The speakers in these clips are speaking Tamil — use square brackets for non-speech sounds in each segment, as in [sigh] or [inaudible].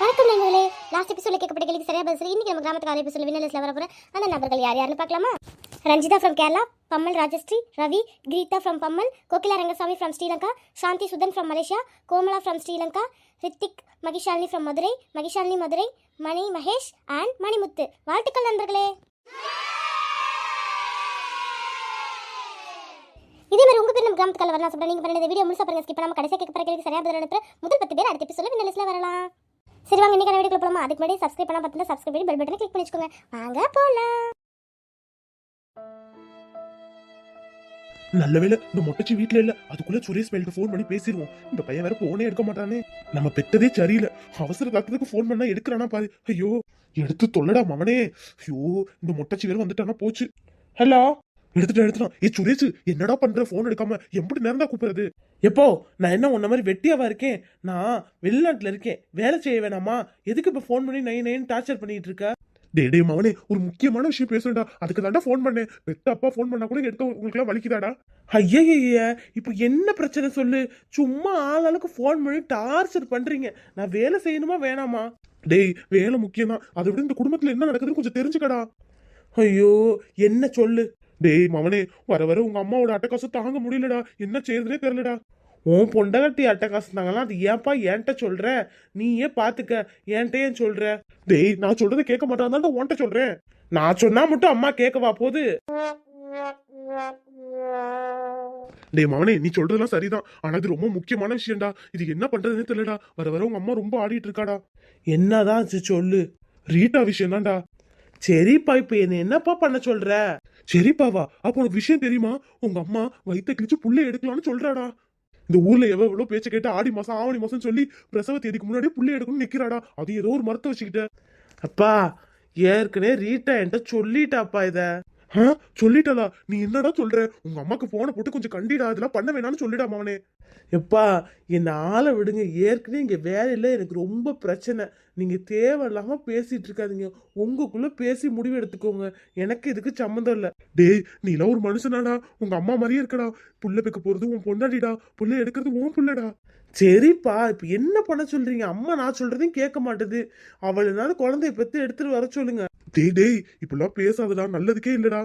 வணக்கம் நண்பர்களே. லாஸ்ட் எபிசோட்ல கேட்கப்பட்ட கேள்விக்கு சரியா பதில் இன்னைக்கு நம்ம கிராமத்துக்கு கால எபிசோட வின்னர்ஸ்ல வர போற அந்த நபர்கள் யார்? யாருன்னு பார்க்கலாமா? Ranjitha from Kerala Pammal Rajashree Ravi Geetha from Pammal Kokila Rangasamy from Sri Lanka Shanthi Suthan from Malaysia Komala from Sri Lanka Rithik Mahishalini from Madurai Mahishalini Madurai Mani Mahesh and Manimuthu வாழ்த்துக்கள் நண்பர்களே. இதே மாதிரி உங்க பேர் நம்ம கிராமத்துக்கு வரலாம் சொல்றேன். நீங்க பண்ண வீடியோ முழுசா பாருங்க ஸ்கிப் பண்ணாம கடைசியா கேட்க போற கேள்வி சரியா பதில் அனுப்புற முதல் பத்து பேர் அடுத்த எபிசோட வரலாம். சரி வாங்க இன்னைக்கு வீடியோ போலாமா? அதுக்கு முன்னாடி சப்ஸ்கிரைப் பண்ணா பார்த்தா சப்ஸ்கிரைப் பண்ணி பெல் பட்டனை கிளிக் பண்ணி வச்சுக்கோங்க வாங்க போலாம். நல்ல வேலை இந்த மொட்டச்சி வீட்ல இல்ல. அதுக்குள்ள சுரேஷ் மேல்கிட்ட ஃபோன் பண்ணி பேசிடுவோம் இந்த பையன் வேற போனே எடுக்க மாட்டானே. நம்ம பெத்ததே சரியில்லை. அவசர காலத்துக்கு ஃபோன் பண்ணா எடுக்கிறானா பாரு. ஐயோ எடுத்து தொல்லடா மவனே ஐயோ இந்த மொட்டச்சி வேற வந்துட்டானா போச்சு. ஹலோ? எடுத்துட்டா எடுத்துட்டான் ஏ சுரேஷ் என்னடா பண்ற? ஃபோன் எடுக்காம எப்படி நேரம் தான் கூப்பிடுறது? எப்போ நான் என்ன உன்ன மாதிரி வெட்டியாவா இருக்கேன்? நான் வெளிநாட்டுல இருக்கேன். வேலை செய்ய வேணாமா? எதுக்கு இப்ப ஃபோன் பண்ணி நை நைன்னு டார்ச்சர் பண்ணிட்டு இருக்க? டே டே மவனே ஒரு முக்கியமான விஷயம் பேசுறேன்டா. அதுக்கு தாண்டா ஃபோன் பண்ணேன். பெத்த அப்பா ஃபோன் பண்ணா கூட எடுக்க உங்களுக்கு எல்லாம் வலிக்குதாடா? ஐயய்ய இப்போ என்ன பிரச்சனை சொல்லு? சும்மா ஆளாளுக்கு ஃபோன் பண்ணி டார்ச்சர் பண்றீங்க. நான் வேலை செய்யணுமா வேணாமா? டேய் வேலை முக்கியம் தான் அதை விட இந்த குடும்பத்துல என்ன நடக்குதுன்னு கொஞ்சம் தெரிஞ்சுக்கடா. ஐயோ என்ன சொல்லு? டேய் மவனே வர வர உங்க அம்மாவோட அட்டகாசம் தாங்க முடியலடா. என்ன செய்யறதுனே தெரியலடா. உன் பொண்டகட்டி அட்டகாசுனாங்களாம் அது ஏன்பா என்கிட்ட சொல்ற? நீயே பாத்துக்க என்கிட்ட ஏன் சொல்ற? டேய் நான் சொல்றதை கேட்க மாட்டான் தான் உன்ட்ட சொல்றேன். நான் சொன்னா மட்டும் அம்மா கேட்கவா போகுது டேய் மவனே நீ சொல்றதெல்லாம் சரிதான். ஆனா இது ரொம்ப முக்கியமான விஷயம்டா. இது என்ன பண்றதுன்னு தெரியலடா. வர வர உங்க அம்மா ரொம்ப ஆடிட்டு இருக்காடா. என்னதான் சொல்லு. ரீட்டா விஷயம் தான்டா சரிப்பா இப்ப என்ன என்னப்பா பண்ண சொல்ற? சரிப்பாவா அப்போ உனக்கு விஷயம் தெரியுமா? உங்க அம்மா வயிற்ற கிழிச்சு புள்ளை எடுக்கலாம்னு சொல்றாடா. இந்த ஊர்ல எவ்வளோ பேச்சு கேட்டு ஆடி மாசம் ஆவணி மாசம் சொல்லி பிரசவ தேதிக்கு முன்னாடி புள்ளை எடுக்கணும்னு நிக்கிறாடா. அது ஏதோ ஒரு மரத்தை வச்சுக்கிட்ட. அப்பா ஏற்கனவே ரீட்டா என்கிட்ட சொல்லிட்டாப்பா இதை. ஆ சொல்லிட்டலா? நீ என்னடா சொல்ற? உங்க அம்மாக்கு போனை போட்டு கொஞ்சம் கண்டிடா. இதெல்லாம் பண்ண வேணாம்னு சொல்லிடா மவனே எப்பா என்ன ஆளை விடுங்க. ஏற்கனவே இங்க வேலையில எனக்கு ரொம்ப பிரச்சனை. நீங்க தேவையில்லாம பேசிட்டு இருக்காதீங்க உங்களுக்குள்ள பேசி முடிவு எடுத்துக்கோங்க. எனக்கு இதுக்கு சம்மந்தம் இல்ல. டேய் நீ எல்லாம் ஒரு மனுஷனாடா. உங்க அம்மா மாதிரியே இருக்கடா. புள்ள பெக்க போறது உன் பொண்டாடிடா புள்ள எடுக்கிறது உன் புள்ளடா. சரிப்பா இப்ப என்ன பண்ண சொல்றீங்க? அம்மா நான் சொல்றதையும் கேட்க மாட்டேது. அவளுனால குழந்தைய பெத்து எடுத்துட்டு வர சொல்லுங்க. டேய் டேய் இப்படிலாம் பேசாதடா நல்லதுக்கே இல்லைடா.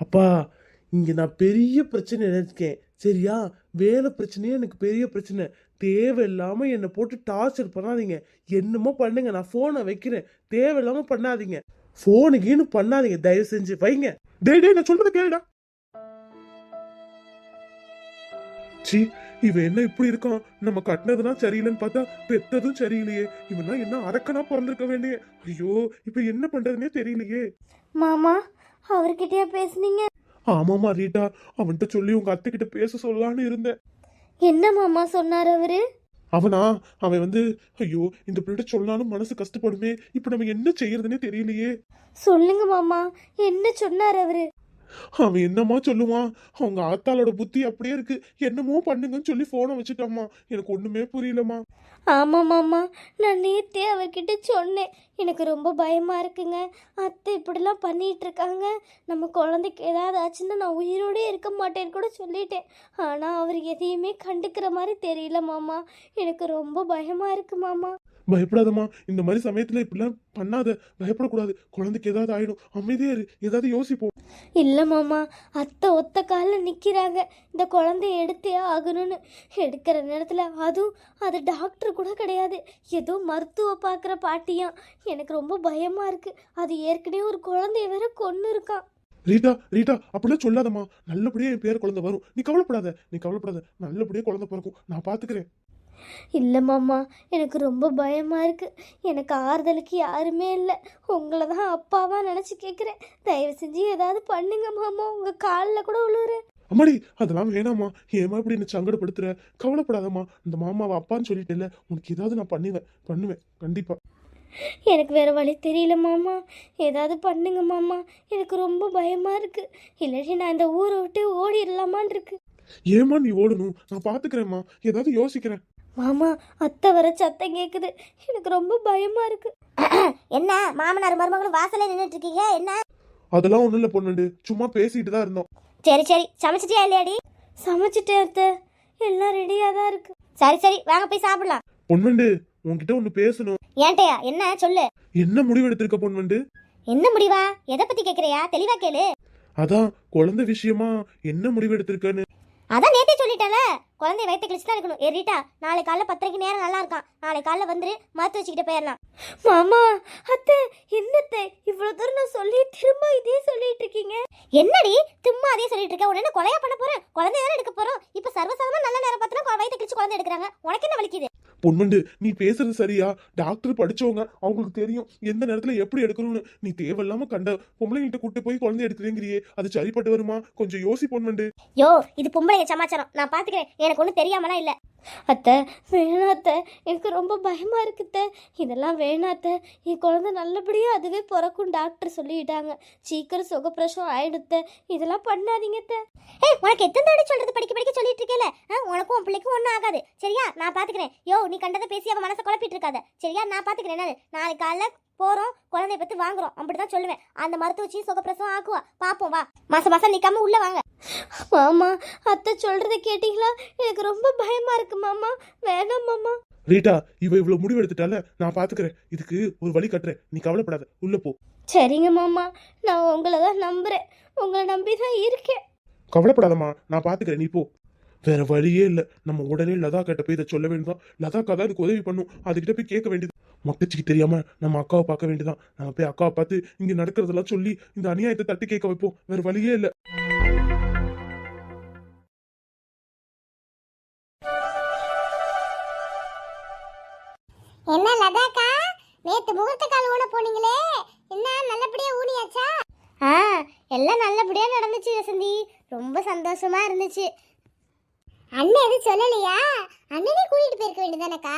அப்பா இங்கே நான் பெரிய பிரச்சனை நினைச்சிருக்கேன் சரியா? வேலை பிரச்சனையே எனக்கு பெரிய பிரச்சனை. தேவையில்லாமல் என்னை போட்டு டார்ச்சர் பண்ணாதீங்க. என்னமோ பண்ணுங்க நான் ஃபோனை வைக்கிறேன். தேவையில்லாமல் பண்ணாதீங்க. போனுக்குன்னு பண்ணாதீங்க. தயவு செஞ்சு வைங்க. டேய் டேய் நான் சொல்கிறத கேளுடா. சி இவன் என்ன இப்படி இருக்கான்? நம்ம கட்டினதுலாம் சரியில்லைன்னு பார்த்தா பெத்ததும் சரியில்லையே. இவனா என்ன அரக்கனா பிறந்திருக்க வேண்டிய ஐயோ இப்ப என்ன பண்றதுனே தெரியலையே. மாமா அவர்கிட்டயா பேசுனீங்க? ஆமாமா ரீட்டா. அவன்கிட்ட சொல்லி உங்க அத்தை கிட்ட பேச சொல்லலான்னு இருந்தேன். என்ன மாமா சொன்னார் அவரு? அவனா? அவன் வந்து ஐயோ இந்த பிள்ளைகிட்ட சொன்னாலும் மனசு கஷ்டப்படுமே. இப்ப நம்ம என்ன செய்யறதுனே தெரியலையே. சொல்லுங்க மாமா என்ன சொன்னார் அவரு? அவன் என்னம்மா சொல்லுவான். அவங்க ஆத்தாளோட புத்தி அப்படியே இருக்கு. என்னமோ பண்ணுங்கன்னு சொல்லி போனை வச்சுட்டோம்மா. எனக்கு ஒண்ணுமே புரியலம்மா. ஆமாம் மாமா. நான் நேற்றே அவர்கிட்ட சொன்னேன். எனக்கு ரொம்ப பயமாக இருக்குங்க. அத்தை இப்படிலாம் பண்ணிகிட்டு இருக்காங்க. நம்ம குழந்தைக்கு ஏதாவது ஆச்சுன்னா நான் உயிரோடே இருக்க மாட்டேன்னு கூட சொல்லிட்டேன். ஆனால் அவர் எதையுமே கண்டுக்கிற மாதிரி தெரியல மாமா. எனக்கு ரொம்ப பயமாக இருக்கு மாமா. பயப்படாதம்மா. இந்த மாதிரி சமயத்துல இப்படிலாம் பண்ணாத பயப்படக்கூடாது. குழந்தைக்கு ஏதாவது ஆயிடும். அமைதியா இரு. ஏதாவது யோசிப்போம். இல்லை மாமா. அத்தை ஒத்த காலில் நிற்கிறாங்க இந்த குழந்தைய எடுத்தே ஆகணும்னு. எடுக்கிற நேரத்தில் அதுவும் அது டாக்டர் கூட கிடையாது. ஏதோ மருத்துவ பார்க்குற பாட்டியாம். எனக்கு ரொம்ப பயமாக இருக்குது அது ஏற்கனவே ஒரு குழந்தைய வேற கொன்று இருக்கான். ரீட்டா ரீட்டா அப்படிலாம் சொல்லாதம்மா. நல்லபடியா என் பேர் குழந்தை வரும். நீ கவலைப்படாத. நீ கவலைப்படாத. நல்லபடியா குழந்தை பிறக்கும். நான் பாத்துக்கிறேன். இல்லை மாமா எனக்கு ரொம்ப பயமாக இருக்குது எனக்கு ஆறுதலுக்கு யாருமே இல்லை. உங்களை தான் அப்பாவா நினச்சி கேட்குறேன். தயவு செஞ்சு ஏதாவது பண்ணுங்க மாமா. உங்கள் காலில் கூட விழுவுறேன் அம்மாடி அதெல்லாம் வேணாம்மா. ஏமா இப்படி என்ன சங்கடப்படுத்துற? கவலைப்படாதம்மா. இந்த மாமாவை அப்பான்னு சொல்லிட்டேல்ல. உனக்கு ஏதாவது நான் பண்ணுவேன். பண்ணுவேன். கண்டிப்பா. எனக்கு வேற வழி தெரியல மாமா. ஏதாவது பண்ணுங்க மாமா. எனக்கு ரொம்ப பயமா இருக்கு. இல்லாட்டி நான் இந்த ஊரை விட்டு ஓடிடலாமான்னு இருக்கு. ஏமா நீ ஓடணும். நான் பாத்துக்கிறேம்மா. ஏதாவது யோசிக்கிறேன். மாமா அத்தை வர சத்தம் கேக்குது. எனக்கு ரொம்ப பயமா இருக்கு. [clears throat] என்ன மாமனார் மருமகளும் வாசல்ல நின்றுட்டு இருக்கீங்க என்ன? அதெல்லாம் ஒண்ணும் இல்ல பொண்ணுண்டு. சும்மா பேசிட்டு தான் இருந்தோம். சரி சரி. சமைச்சிட்டியா இல்லையாடி? சமைச்சிட்டேன் அத்தை. எல்லாம் ரெடியா தான் இருக்கு. சரி சரி. வாங்க போய் சாப்பிடலாம். பொண்ணுண்டு உன்கிட்ட ஒண்ணு பேசணும். ஏன்ட்டையா? என்ன? சொல்லு. என்ன முடிவு எடுத்திருக்க வந்து என்ன முடிவா? எதை பத்தி கேக்குறியா? தெளிவா கேளு. அதான் குழந்தை விஷயமா என்ன முடிவு எடுத்திருக்கன்னு. அதான் நேத்தே சொல்லிட்டேன்ல. குழந்தை வயிற்று கழிச்சு தான் இருக்கணும். ஏ ரீட்டா நாளை காலைல பத்தரைக்கு நேரம் நல்லா இருக்கான். நாளை காலைல வந்துரு மருத்துவ வச்சுக்கிட்டு போயிடலாம். மாமா அத்தை என்னத்தை? இவ்வளவு தூரம் நான் சொல்லி திரும்ப இதே சொல்லிட்டு இருக்கீங்க? என்னடி திரும்ப அதே சொல்லிட்டு இருக்க? உடனே கொலையா பண்ண போறேன் குழந்தை தானே எடுக்க போறோம். இப்ப சர்வசாதாரண நல்ல நேரம் பார்த்தா வயிற்று கழிச்சு குழந்தை எடுக்கிறாங்க. உனக்கு என்ன வலிக்குது? பொன்மண்டு நீ பேசுறது சரியா? டாக்டர் படிச்சவங்க அவங்களுக்கு தெரியும். எந்த நேரத்துல எப்படி எடுக்கணும்னு. நீ தேவையில்லாம கண்ட பொம்பளைங்கிட்ட கூட்டு போய் குழந்தை எடுக்கிறேங்கிறியே. அது சரிப்பட்டு வருமா? கொஞ்சம் யோசி பொன்மண்டு யோ இது பொம்பளைங்க சமாச்சாரம். நான் பாத்துக்கிறேன். எனக்கு ஒன்றும் தெரியாமலாம் இல்லை. அத்தை வேணாத்த எனக்கு ரொம்ப பயமாக இருக்குத்த இதெல்லாம் வேணாத்த என் குழந்தை நல்லபடியாக அதுவே பிறக்கும் டாக்டர் சொல்லிட்டாங்க. சீக்கிரம் சுகப்பிரசவம் ஆயிடுத்த இதெல்லாம் பண்ணாதீங்க அத்தை. ஏய் உனக்கு எத்தனை தடவை சொல்கிறது படிக்க படிக்க சொல்லிட்டு இருக்கேல உனக்கும் உன் பிள்ளைக்கும் ஒன்றும் ஆகாது. சரியா? நான் பார்த்துக்கிறேன் யோ நீ கண்டதை பேசி அவன் மனசை குழப்பிட்டு இருக்காத. சரியா? நான் பார்த்துக்கிறேன் என்னது? நாளைக்கு காலைல போறோம் குழந்தைய பத்தி வாங்குறோம். அப்படிதான் சொல்லுவேன். அந்த மருத்துவச்சி சுகப்பிரசவம் ஆக்குவா. பாப்போம் வா. மாசம் மாசம் நிக்காம உள்ள வாங்க. மாமா அத்தை சொல்றத கேட்டீங்களா? எனக்கு ரொம்ப பயமா இருக்கு மாமா. வேணாம் மாமா. ரீட்டா இவ இவ்வளவு முடிவு எடுத்துட்டால நான் பாத்துக்கிறேன். இதுக்கு ஒரு வழி கட்டுறேன். நீ கவலைப்படாத. உள்ள போ. சரிங்க மாமா. நான் உங்களை தான் நம்புறேன். உங்களை நம்பி தான் இருக்கேன். கவலைப்படாதம்மா. நான் பாத்துக்கிறேன். நீ போ. வேற வழியே இல்ல. நம்ம உடனே லதா கிட்ட போய் இதை சொல்ல வேண்டியதான் லதா தான் இதுக்கு உதவி பண்ணும். அதுகிட்ட போய் கேட்க வேண்டியது மொட்டச்சிக்கு தெரியாம நம்ம அக்காவை பார்க்க வேண்டியதான் நம்ம போய் அக்காவை பார்த்து இங்க நடக்கிறதெல்லாம் சொல்லி இந்த அநியாயத்தை தட்டி கேட்க வைப்போம். வேற வழியே இல்லை. என்ன லதாக்கா? நேத்து முகூர்த்த கால் ஊன போனீங்களே. என்ன நல்லபடியா ஊனியாச்சா? ஆ எல்லாம் நல்லபடியா நடந்துச்சு வசந்தி. ரொம்ப சந்தோஷமா இருந்துச்சு. அண்ணன் எதுவும் சொல்லலையா? அண்ணனே கூட்டிட்டு போயிருக்க வேண்டியதானக்கா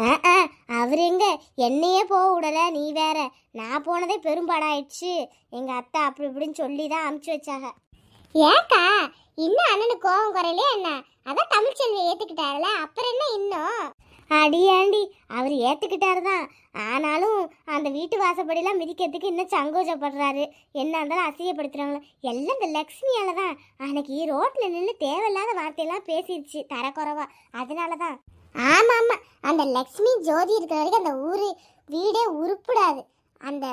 ஆ அவர் எங்க? என்னையே போக விடல நீ வேற. நான் போனதே பெரும்பாடாயிடுச்சு. எங்க அத்தை அப்படி இப்படின்னு சொல்லி தான் அமுச்சு வச்சாங்க. ஏக்கா இன்னும் அண்ணனுக்கு கோவம் குறையிலே என்ன? அதான் தமிழ்ச்செல்வி ஏத்துக்கிட்டாருல அப்புறம் என்ன இன்னும்? அடியாண்டி அவர் ஏத்துக்கிட்டாரு தான் ஆனாலும் அந்த வீட்டு வாசப்படிலாம் மிதிக்கிறதுக்கு இன்னும் சங்கோஜப்படுறாரு. என்ன இருந்தாலும் அசிங்கப்படுத்துறாங்களோ எல்லாம் இந்த லக்ஷ்மியால தான் அன்னைக்கு ரோட்ல நின்று தேவையில்லாத வார்த்தையெல்லாம் பேசிடுச்சு தரக்குறவா. அதனால தான் ஆமா ஆமா அந்த லக்ஷ்மி ஜோதி இருக்கிற வரைக்கும் அந்த ஊரு வீடே உருப்படாது. அந்த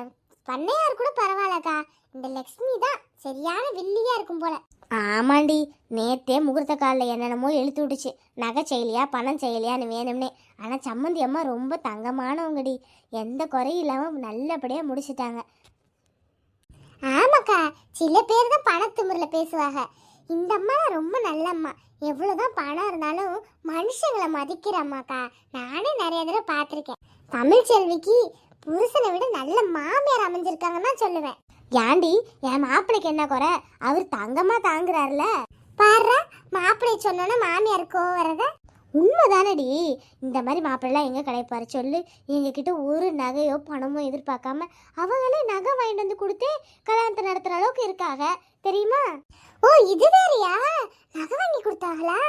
பண்ணையார் கூட பரவாயில்லக்கா. இந்த லக்ஷ்மி தான் சரியான வில்லியா இருக்கும் போல. ஆமாண்டி நேத்தே முகூர்த்த காலில் என்னென்னமோ இழுத்து விட்டுச்சு. நகை செயலியா பணம் செயலியான்னு வேணும்னே. ஆனால் சம்மந்தி அம்மா ரொம்ப தங்கமானவங்கடி. எந்த குறையும் இல்லாமல் நல்லபடியாக முடிச்சிட்டாங்க. ஆமாக்கா. சில பேர் தான் பணத்துமுறையில் பேசுவாங்க. இந்த அம்மா ரொம்ப நல்ல அம்மா. எவ்வளோதான் பணம் இருந்தாலும் மனுஷங்களை மதிக்கிற அம்மாக்கா. நானே நிறைய தடவை பார்த்துருக்கேன். தமிழ் செல்விக்கு புருஷனை விட நல்ல மாமியார் அமைஞ்சிருக்காங்கன்னு தான் சொல்லுவேன். ஏண்டி என் மாப்பிளைக்கு என்ன குறை? அவர் தங்கம்மா தாங்குறாருல. பாரு மாப்பிள்ளை சொன்னோன்னா மாமியார் கோவம் உண்மைதானடி. இந்த மாதிரி மாப்பிள்ளை எங்கே கிடைப்பாரு சொல்லு. எங்ககிட்ட ஒரு நகையோ பணமோ எதிர்பார்க்காம அவங்களே நகை வாங்கிட்டு வந்து கொடுத்தே கல்யாணத்தை நடத்துகிற அளவுக்கு இருக்காங்க தெரியுமா? ஓ இது வேறையா? நகை வாங்கி கொடுத்தாங்களா?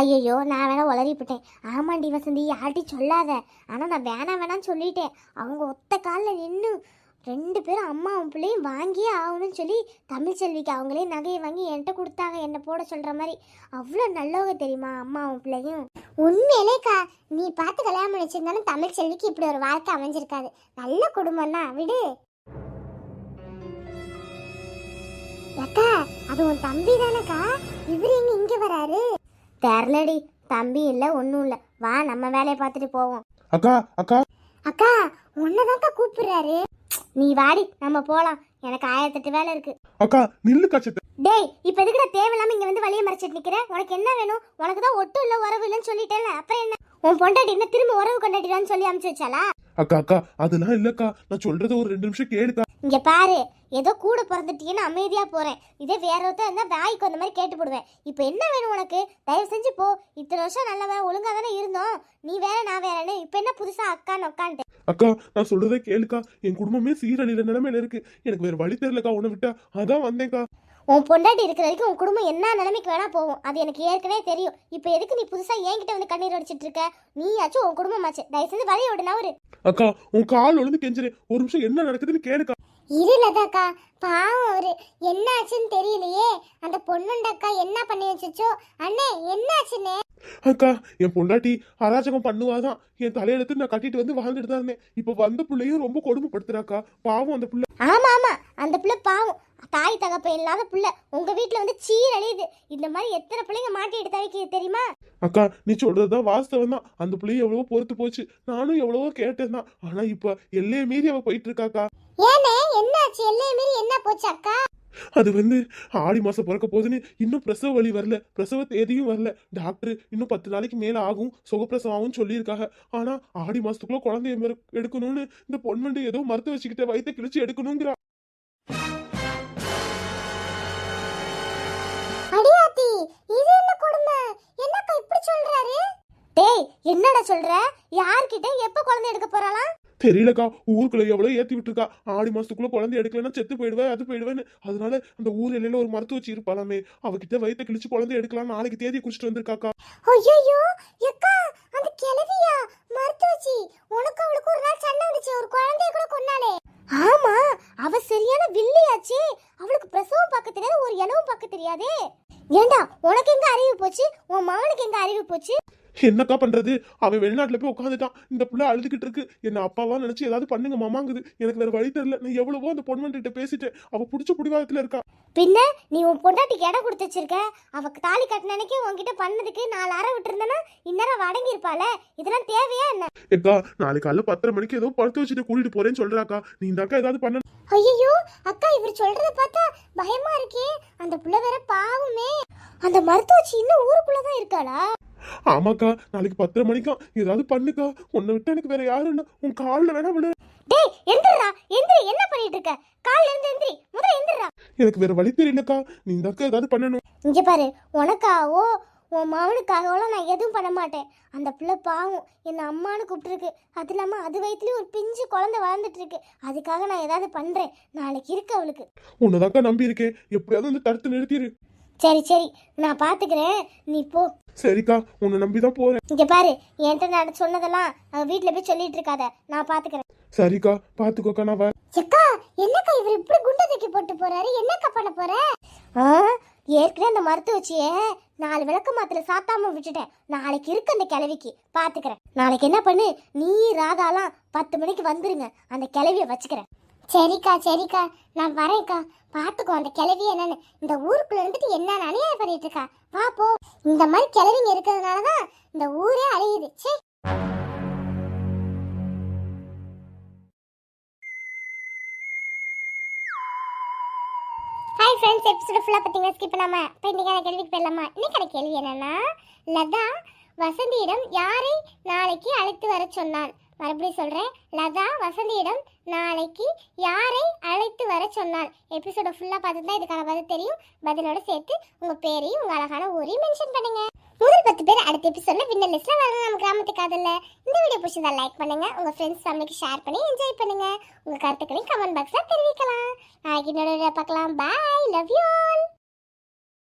ஐயையோ நான் வேணா உளறிப்பிட்டேன். ஆமாண்டி வசந்தி யார்கிட்டையும் சொல்லாத. ஆனால் நான் வேணாம் வேணாம்னு சொல்லிட்டேன். அவங்க ஒத்த காலில் நின்று ரெண்டு பேரும் அம்மாவும் பிள்ளையும் வாங்கியே ஆகணும்னு சொல்லி தமிழ்ச்செல்விக்கு அவங்களே நகையை வாங்கி என்கிட்ட கொடுத்தாங்க என்னை போட சொல்கிற மாதிரி. அவ்வளோ நல்லவங்க தெரியுமா அம்மாவும் பிள்ளையும்? உண்மையிலேக்கா நீ பார்த்து கல்யாணம் பண்ணி வச்சிருந்தாலும் தமிழ்ச்செல்விக்கு இப்படி ஒரு வாழ்க்கை அமைஞ்சிருக்காது. நல்ல குடும்பம் தான் விடு. அக்கா அது உன் தம்பி தானக்கா? இவரு எங்க இங்க வராரு? தெரிலடி தம்பி இல்ல ஒன்றும் இல்லை. வா நம்ம வேலையை பார்த்துட்டு போவோம். அக்கா அக்கா. அக்கா உன்னதாக்கா கூப்பிடுறாரு. நீ வாடி நம்ம போலாம். எனக்கு ஆயிரத்தெட்டு வேலை இருக்கு. அக்கா நில்லு கச்சத்தை டேய் இப்ப எதுக்கு தேவையில்லாம இங்க வந்து வழிய மறைச்சிட்டு நிக்கிற? உனக்கு என்ன வேணும்? உனக்கு தான் ஒட்டும் இல்ல உறவு இல்லைன்னு சொல்லிட்டேன்ல. அப்புறம் என்ன? உன் பொண்டாட்டி என்ன திரும்ப உறவு கொண்டாடிடான்னு சொல்லி அமுச்சு வச்சாளா? அக்கா அக்கா அதெல்லாம் இல்லக்கா. நான் சொல்றத ஒரு ரெண்டு நிமிஷம் கேளுக்கா. இங்க பாரு ஏதோ கூட பிறந்துட்டீன்னு அமைதியா போறேன். இதே வேற ஒருத்தர் இருந்தா வாய்க்கு அந்த மாதிரி கேட்டு போடுவேன். இப்போ என்ன வேணும் உனக்கு? தயவு செஞ்சு போ. இத்தனை வருஷம் நல்லவன் ஒழுங்கா தானே இருந்தோம். நீ வேற நான் வேறன்னு. இப்போ என்ன புதுசா அக்கான்னு உட்காந்துட்டு அக்கா நான் சொல்றதை கேளுக்கா. என் குடும்பமே சீரழிற நிலைமையில இருக்கு. எனக்கு வேற வழி தெரியலக்கா உன்னை விட்டா. அதான் வந்தேன்க்கா. உன் பொண்டாட்டி இருக்கிற வரைக்கும் உன் குடும்பம் என்ன நிலைமைக்கு வேணா போகும். அது எனக்கு ஏற்கனவே தெரியும். இப்போ எதுக்கு நீ புதுசா என்கிட்ட வந்து கண்ணீர் அடிச்சிட்டு இருக்க? நீயாச்சும் உன் குடும்பமாச்சு. தயவு செஞ்சு வழிய விடு நவரு அக்கா உன் கால் விழுந்து கெஞ்சுறேன். ஒரு நிமிஷம் என்ன நடக்குதுன்னு கேளுக்கா. இருலதாக்கா பாவம் அவரு. என்ன ஆச்சுன்னு தெரியலையே. அந்த பொண்ணுண்டக்கா என்ன பண்ணி வச்சுச்சோ? அண்ணே என்ன ஆச்சுன்னே அக்கா என் பொண்டாட்டி அராஜகம் பண்ணுவாதான் என் தலையெழுத்து நான் கட்டிட்டு வந்து வாழ்ந்துட்டு தான் இருந்தேன். இப்ப வந்த பிள்ளையும் ரொம்ப கொடுமைப்படுத்துறாக்கா. பாவம் அந்த பிள்ளை. ஆமா ஆமா. அந்த பிள்ளை பாவம். தாய் தகப்ப இல்லாத பிள்ளை. உங்க வீட்ல வந்து சீரழியுது. இந்த மாதிரி எத்தனை பிள்ளைங்க மாட்டிட்டு தவிக்க தெரியுமா? அக்கா நீ சொல்றதுதான் வாஸ்தவம் தான். அந்த பிள்ளைய எவ்வளவோ பொறுத்து போச்சு. நானும் எவ்வளவோ கேட்டேன் தான். ஆனா இப்ப எல்லையை மீறி அவ போயிட்டு இருக்காக்கா. ஏனே? என்னாச்சு? எல்லையை மீறி என்ன போச்சு அக்கா? அது வந்து ஆடி மாசம் பிறக்க போகுதுன்னு இன்னும் பிரசவ வலி வரல. பிரசவ தேதியும் வரல. டாக்டர் இன்னும் பத்து நாளைக்கு மேல ஆகும். சுகப்பிரசவம் ஆகும் சொல்லியிருக்காங்க. ஆனா ஆடி மாசத்துக்குள்ள குழந்தைய எடுக்கணும்னு இந்த பொன்மண்டு ஏதோ மருத்துவ வச்சுக்கிட்ட வயித்தை கிழிச்சு எடுக்கணுங்கிறா அடியாத்தி இது என்ன கொடுமை? என்னக்கா இப்படி சொல்றாரு? டேய் என்னடா சொல்ற? யார்கிட்ட? எப்ப குழந்தை எடுக்க போறாளாம் தெரியலக்கா ஊருக்குள்ள எவ்வளவு ஏத்தி விட்டுருக்கா. ஆடி மாசத்துக்குள்ள குழந்தை எடுக்கலன்னா செத்து போயிடுவேன் அது போயிடுவேன்னு. அதனால அந்த ஊர் எல்லையில ஒரு மருத்துவ வச்சு இருப்பாளாமே அவகிட்ட வயித்தை கிழிச்சு குழந்தை எடுக்கலாம் நாளைக்கு தேதியை குடிச்சிட்டு வந்திருக்காக்கா. ஐயோ எக்கா அந்த கிழவியா? மருத்துவச்சி உனக்கு அவளுக்கு ஒரு நாள் சண்டை வந்துச்சு. ஒரு குழந்தைய கூட கொன்னாலே ஆமா அவ சரியான வில்லியாச்சே. அவளுக்கு பிரசவம் பார்க்க தெரியாது ஒரு இலவும் பார்க்க தெரியாதே. ஏண்டா உனக்கு எங்க அறிவு போச்சு? உன் மகனுக்கு எங்க அறிவு போச்சு? என்னக்கா பண்றது? அவன் வெளிநாட்டுல போய் உட்காந்துட்டான் இந்த பிள்ளை அழுதுகிட்டு இருக்கு. என்ன அப்பாவா நினைச்சு ஏதாவது பண்ணுங்க மாமாங்குது. எனக்கு வேற வழி தெரியல. நான் எவ்வளவோ அந்த பொன்மன்கிட்ட பேசிட்டேன். அவ புடிச்ச புடிவாதத்துல இருக்கா. பின்ன நீ உன் பொண்டாட்டிக்கு இடம் கொடுத்து வச்சிருக்க. அவக்கு தாலி கட்டினனைக்கு உன்கிட்ட பண்ணதுக்கு நாலு அறை விட்டுருந்தனா இந்நேரம் அவ இருப்பாள இதெல்லாம் தேவையா என்ன? ஏக்கா நாளைக்கு காலைல பத்தரை மணிக்கு ஏதோ படுத்து வச்சுட்டு கூட்டிட்டு போறேன்னு சொல்றாக்கா. நீ இந்த அக்கா ஏதாவது பண்ண ஐயோ அக்கா இவர் சொல்றத பார்த்தா பயமா இருக்கே. அந்த புள்ள வேற பாவமே. அந்த மருத்துவச்சி இன்னும் ஊருக்குள்ள தான் இருக்காளா? ஆமாக்கா நாளைக்கு பத்தரை மணிக்கா. ஏதாவது பண்ணுக்கா. உன்னை விட்டு எனக்கு வேற யாரும் உன் கால்ல வேணா விழு டேய் எந்திரா எந்திரி என்ன பண்ணிட்டு இருக்க? கால்ல இருந்து எந்திரி. முதல்ல எந்திரா எனக்கு வேற வழி தெரியலக்கா. நீ இந்த அக்கா ஏதாவது பண்ணணும். இங்க பாரு உனக்காவோ உன் மகனுக்காகவோ நான் எதுவும் பண்ண மாட்டேன். அந்த பிள்ளை பாவம். என்ன அம்மான்னு கூப்பிட்டுருக்கு. அது இல்லாம அது வயிற்றுலயும் ஒரு பிஞ்சு குழந்தை வளர்ந்துட்டு இருக்கு அதுக்காக நான் ஏதாவது பண்றேன். நாளைக்கு இருக்கு அவளுக்கு. உன்னதாக்கா நம்பி இருக்கேன் எப்படியாவது வந்து தடுத்து நிறுத்திடு சரி சரி நான் பாத்துக்கிறேன். நீ போ. சரிக்கா உன்னை நம்பி தான் போறேன். இங்க பாரு என்கிட்ட நான் சொன்னதெல்லாம் அவ வீட்ல போய் சொல்லிட்டு இருக்காத. நான் பாத்துக்கிறேன். சரிக்கா பாத்துக்கோக்கா நான் வரேன். என்னக்கா இவர் இப்படி குண்டை தூக்கி போட்டு போறாரு? என்னக்கா பண்ண போற? ஆ ஏற்கனவே அந்த மருத்துவச்சிய நாலு விளக்கு மாத்திர சாத்தாம விட்டுட்டேன். நாளைக்கு இருக்கு அந்த கிழவிக்கு பாத்துக்கிறேன். நாளைக்கு என்ன பண்ணு நீ ராதாலாம் பத்து மணிக்கு வந்துருங்க. அந்த கிழவிய வச்சுக்கிறேன். சரிக்கா சரிக்கா. நான் வரேன்க்கா. பார்த்துக்கோ அந்த கிழவி என்னன்னு. இந்த ஊருக்குள்ள இருந்துட்டு என்ன அநியாயம் பண்ணிட்டு இருக்கா வா போ. இந்த மாதிரி கிழவிங்க இருக்கிறதுனாலதான் இந்த ஊரே அழியுது. சே ஹாய் ஃப்ரெண்ட்ஸ் எபிசோட் ஃபுல்லாக பார்த்தீங்கன்னா ஸ்கிப் பண்ணாமல் இப்போ இன்றைக்கான கேள்விக்கு போயிடலாமா? இன்னைக்கான கேள்வி என்னன்னா லதா வசந்தியிடம் யாரை நாளைக்கு அழைத்து வர சொன்னாள்? மறுபடியும் சொல்கிறேன் லதா வசந்தியிடம் நாளைக்கு யாரை அழைத்து வர சொன்னால் எபிசோட ஃபுல்லாக பார்த்துட்டு தான் இதுக்கான பதில் தெரியும். பதிலோட சேர்த்து உங்கள் பேரையும் உங்கள் அழகான ஊரையும் மென்ஷன் பண்ணுங்க. முதல் பத்து பேர் அடுத்த எபிசோட வின்னர் லிஸ்ட்டில் வரணும். நம்ம கிராமத்துக்கு அதில் இந்த வீடியோ பிடிச்சதா லைக் பண்ணுங்க. உங்கள் ஃப்ரெண்ட்ஸ் ஃபேமிலிக்கு ஷேர் பண்ணி என்ஜாய் பண்ணுங்க. உங்கள் கருத்துக்களையும் கமெண்ட் பாக்ஸில் தெரிவிக்கலாம். நாளைக்கு இன்னொரு பார்க்கலாம். Bye love you all